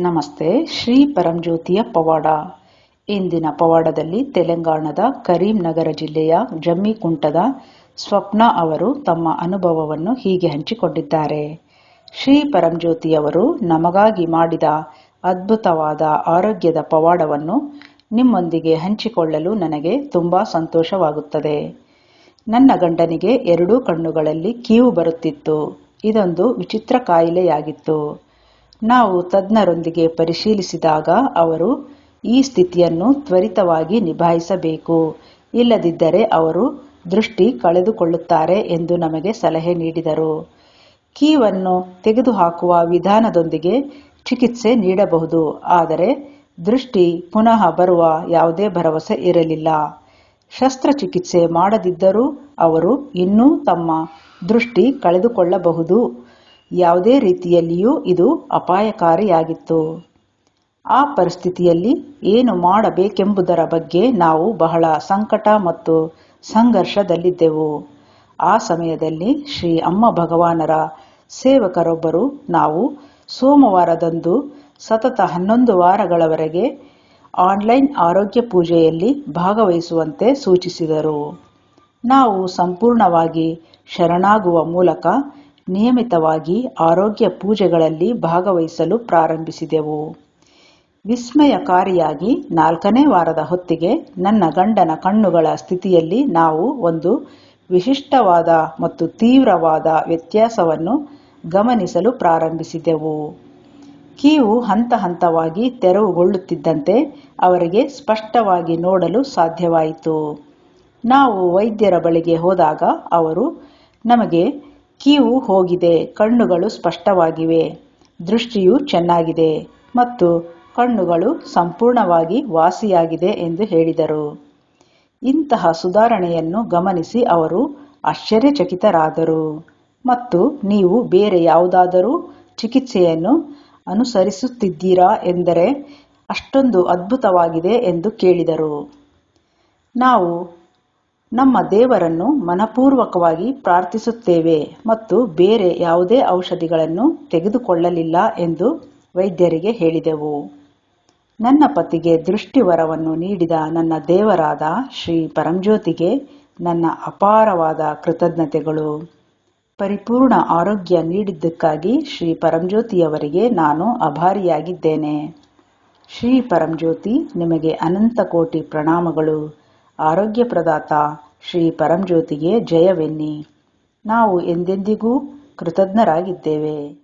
ನಮಸ್ತೆ, ಶ್ರೀ ಪರಂಜ್ಯೋತಿಯ ಪವಾಡ. ಇಂದಿನ ಪವಾಡದಲ್ಲಿ ತೆಲಂಗಾಣದ ಕರೀಂನಗರ ಜಿಲ್ಲೆಯ ಜಮ್ಮಿಕುಂಟದ ಸ್ವಪ್ನ ಅವರು ತಮ್ಮ ಅನುಭವವನ್ನು ಹೀಗೆ ಹಂಚಿಕೊಂಡಿದ್ದಾರೆ. ಶ್ರೀ ಪರಂಜ್ಯೋತಿಯವರು ನಮಗಾಗಿ ಮಾಡಿದ ಅದ್ಭುತವಾದ ಆರೋಗ್ಯದ ಪವಾಡವನ್ನು ನಿಮ್ಮೊಂದಿಗೆ ಹಂಚಿಕೊಳ್ಳಲು ನನಗೆ ತುಂಬ ಸಂತೋಷವಾಗುತ್ತದೆ. ನನ್ನ ಗಂಡನಿಗೆ ಎರಡೂ ಕಣ್ಣುಗಳಲ್ಲಿ ಕೀವು ಬರುತ್ತಿತ್ತು. ಇದೊಂದು ವಿಚಿತ್ರ ಕಾಯಿಲೆಯಾಗಿತ್ತು. ನಾವು ತಜ್ಞರೊಂದಿಗೆ ಪರಿಶೀಲಿಸಿದಾಗ ಅವರು ಈ ಸ್ಥಿತಿಯನ್ನು ತ್ವರಿತವಾಗಿ ನಿಭಾಯಿಸಬೇಕು. ಇಲ್ಲದಿದ್ದರೆ ಅವರು ದೃಷ್ಟಿ ಕಳೆದುಕೊಳ್ಳುತ್ತಾರೆ ಎಂದು ನಮಗೆ ಸಲಹೆ ನೀಡಿದರು. ಕೀವನ್ನು ತೆಗೆದುಹಾಕುವ ವಿಧಾನದೊಂದಿಗೆ ಚಿಕಿತ್ಸೆ ನೀಡಬಹುದು, ಆದರೆ ದೃಷ್ಟಿ ಪುನಃ ಬರುವ ಯಾವುದೇ ಭರವಸೆ ಇರಲಿಲ್ಲ. ಶಸ್ತ್ರಚಿಕಿತ್ಸೆ ಮಾಡದಿದ್ದರೂ ಅವರು ಇನ್ನೂ ತಮ್ಮ ದೃಷ್ಟಿ ಕಳೆದುಕೊಳ್ಳಬಹುದು. ಯಾವುದೇ ರೀತಿಯಲ್ಲಿಯೂ ಇದು ಅಪಾಯಕಾರಿಯಾಗಿತ್ತು. ಆ ಪರಿಸ್ಥಿತಿಯಲ್ಲಿ ಏನು ಮಾಡಬೇಕೆಂಬುದರ ಬಗ್ಗೆ ನಾವು ಬಹಳ ಸಂಕಟ ಮತ್ತು ಸಂಘರ್ಷದಲ್ಲಿದ್ದೆವು. ಆ ಸಮಯದಲ್ಲಿ ಶ್ರೀ ಅಮ್ಮ ಭಗವಾನರ ಸೇವಕರೊಬ್ಬರು ನಾವು ಸೋಮವಾರದಂದು ಸತತ ಹನ್ನೊಂದು ವಾರಗಳವರೆಗೆ ಆನ್ಲೈನ್ ಆರೋಗ್ಯ ಪೂಜೆಯಲ್ಲಿ ಭಾಗವಹಿಸುವಂತೆ ಸೂಚಿಸಿದರು. ನಾವು ಸಂಪೂರ್ಣವಾಗಿ ಶರಣಾಗುವ ಮೂಲಕ ನಿಯಮಿತವಾಗಿ ಆರೋಗ್ಯ ಪೂಜೆಗಳಲ್ಲಿ ಭಾಗವಹಿಸಲು ಪ್ರಾರಂಭಿಸಿದೆವು. ವಿಸ್ಮಯಕಾರಿಯಾಗಿ ನಾಲ್ಕನೇ ವಾರದ ಹೊತ್ತಿಗೆ ನನ್ನ ಗಂಡನ ಕಣ್ಣುಗಳ ಸ್ಥಿತಿಯಲ್ಲಿ ನಾವು ಒಂದು ವಿಶಿಷ್ಟವಾದ ಮತ್ತು ತೀವ್ರವಾದ ವ್ಯತ್ಯಾಸವನ್ನು ಗಮನಿಸಲು ಪ್ರಾರಂಭಿಸಿದೆವು. ಕೀವು ಹಂತ ಹಂತವಾಗಿ ತೆರವುಗೊಳ್ಳುತ್ತಿದ್ದಂತೆ ಅವರಿಗೆ ಸ್ಪಷ್ಟವಾಗಿ ನೋಡಲು ಸಾಧ್ಯವಾಯಿತು. ನಾವು ವೈದ್ಯರ ಬಳಿಗೆ ಹೋದಾಗ ಅವರು, ನಮಗೆ ಕೀವು ಹೋಗಿದೆ, ಕಣ್ಣುಗಳು ಸ್ಪಷ್ಟವಾಗಿವೆ, ದೃಷ್ಟಿಯು ಚೆನ್ನಾಗಿದೆ ಮತ್ತು ಕಣ್ಣುಗಳು ಸಂಪೂರ್ಣವಾಗಿ ವಾಸಿಯಾಗಿದೆ ಎಂದು ಹೇಳಿದರು. ಇಂತಹ ಸುಧಾರಣೆಯನ್ನು ಗಮನಿಸಿ ಅವರು ಆಶ್ಚರ್ಯಚಕಿತರಾದರು. ಮತ್ತು ನೀವು ಬೇರೆ ಯಾವುದಾದರೂ ಚಿಕಿತ್ಸೆಯನ್ನು ಅನುಸರಿಸುತ್ತಿದ್ದೀರಾ ಎಂದರೆ ಅಷ್ಟೊಂದು ಅದ್ಭುತವಾಗಿದೆ ಎಂದು ಕೇಳಿದರು. ನಾವು ನಮ್ಮ ದೇವರನ್ನು ಮನಪೂರ್ವಕವಾಗಿ ಪ್ರಾರ್ಥಿಸುತ್ತೇವೆ ಮತ್ತು ಬೇರೆ ಯಾವುದೇ ಔಷಧಿಗಳನ್ನು ತೆಗೆದುಕೊಳ್ಳಲಿಲ್ಲ ಎಂದು ವೈದ್ಯರಿಗೆ ಹೇಳಿದೆವು. ನನ್ನ ಪತಿಗೆ ದೃಷ್ಟಿವರವನ್ನು ನೀಡಿದ ನನ್ನ ದೇವರಾದ ಶ್ರೀ ಪರಂಜ್ಯೋತಿಗೆ ನನ್ನ ಅಪಾರವಾದ ಕೃತಜ್ಞತೆಗಳು. ಪರಿಪೂರ್ಣ ಆರೋಗ್ಯ ನೀಡಿದ್ದಕ್ಕಾಗಿ ಶ್ರೀ ಪರಂಜ್ಯೋತಿಯವರಿಗೆ ನಾನು ಅಭಾರಿಯಾಗಿದ್ದೇನೆ ಶ್ರೀ ಪರಂಜ್ಯೋತಿ, ನಿಮಗೆ ಅನಂತ ಕೋಟಿ ಪ್ರಣಾಮಗಳು. ಆರೋಗ್ಯ ಪ್ರದಾತ ಶ್ರೀ ಪರಂಜ್ಯೋತಿಗೆ ಜಯವೆನ್ನಿ. ನಾವು ಎಂದೆಂದಿಗೂ ಕೃತಜ್ಞರಾಗಿದ್ದೇವೆ.